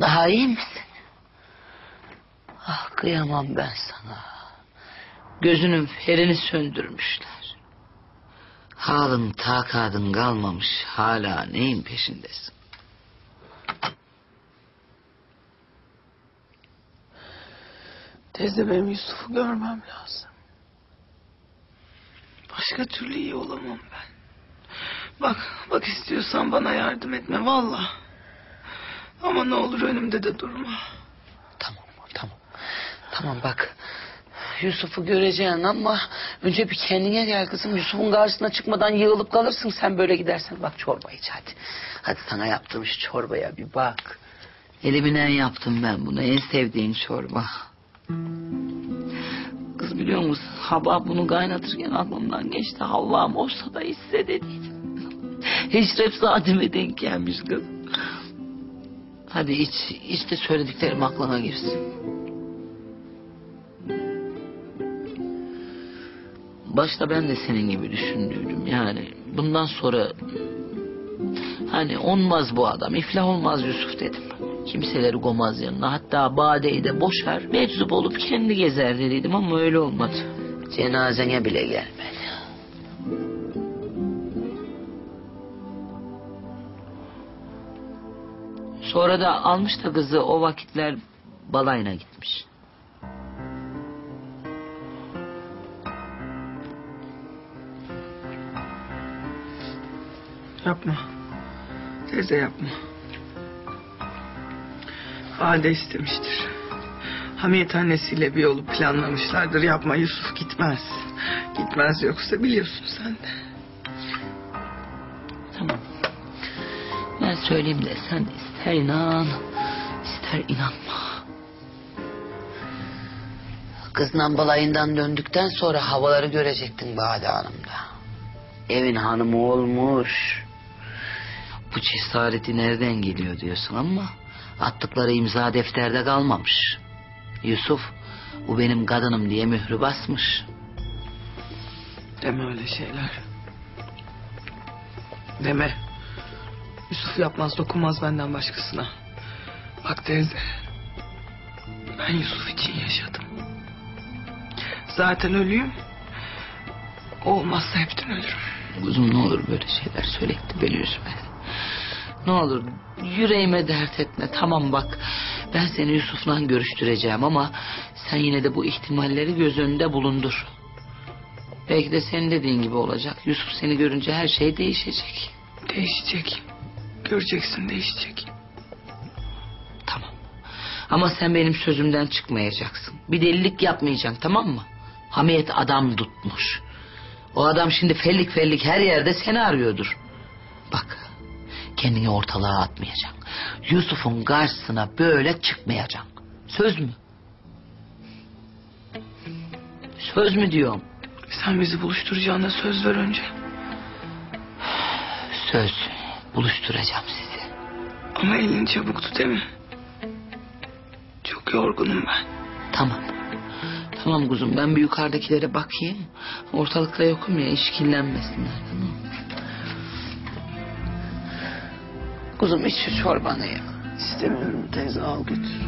Daha iyi misin? Ah kıyamam ben sana. Gözünün ferini söndürmüşler. Halın takadın kalmamış hala neyin peşindesin? Teyze benim Yusuf'u görmem lazım. Başka türlü iyi olamam ben. Bak, bak istiyorsan bana yardım etme valla. Ama ne olur önümde de durma. Tamam tamam. Tamam bak. Yusuf'u göreceksin ama önce bir kendine gel kızım. Yusuf'un karşısına çıkmadan yığılıp kalırsın sen böyle gidersen. Bak çorba iç hadi. Hadi sana yaptığım şu çorbaya bir bak. Elimden yaptım ben bunu. En sevdiğin çorba. Kız biliyor musun? Hava bunu kaynatırken aklımdan geçti. Havvam olsa da hisse dediydim. Eşref saatime denk gelmiş kız. Hadi iç, iç de söylediklerim aklına girsin. Başta ben de senin gibi düşündüydüm. Yani bundan sonra hani olmaz bu adam, iflah olmaz Yusuf dedim. Kimseleri gomaz yanına. Hatta Bade'yi de boşar, meczup olup kendi gezer dediydim ama öyle olmadı. Cenazene bile gelmedi. Sonra da almış da kızı o vakitler balayına gitmiş. Yapma. Teyze yapma. Vade istemiştir. Hamiyet annesiyle bir yolu planlamışlardır. Yapma Yusuf gitmez. Gitmez yoksa biliyorsun sen de. Tamam. Ben söyleyeyim de sen ister inan, ister inanma. Kızla balayından döndükten sonra havaları görecektin Bade Hanım'da. Evin hanımı olmuş. Bu cesareti nereden geliyor diyorsun ama attıkları imza defterde kalmamış. Yusuf bu benim kadınım diye mührü basmış. Deme öyle şeyler. Deme. Yusuf yapmaz dokunmaz benden başkasına. Bak teyze. Ben Yusuf için yaşadım. Zaten ölüyüm. Olmazsa hepten ölürüm. Kuzum ne olur böyle şeyler sürekli beni üzme. Ne olur yüreğime dert etme. Tamam bak ben seni Yusuf'la görüştüreceğim ama sen yine de bu ihtimalleri göz önünde bulundur. Belki de senin dediğin gibi olacak. Yusuf seni görünce her şey değişecek. Değişecek. Göreceksin değişecek. Tamam. Ama sen benim sözümden çıkmayacaksın. Bir delilik yapmayacaksın tamam mı? Hamiyet adam tutmuş. O adam şimdi fellik fellik her yerde seni arıyordur. Bak kendini ortalığa atmayacaksın. Yusuf'un karşısına böyle çıkmayacaksın. Söz mü? Söz mü diyorum? Sen bizi buluşturacağına söz ver önce. Söz. Buluşturacağım sizi. Ama elin çabuktu değil mi? Çok yorgunum ben. Tamam. Tamam kuzum ben bir yukarıdakilere bakayım. Ortalıkta yokum ya işkillenmesinler tamam mı? Kuzum iç şu çorbanı ya. İstemiyorum teyze al götür.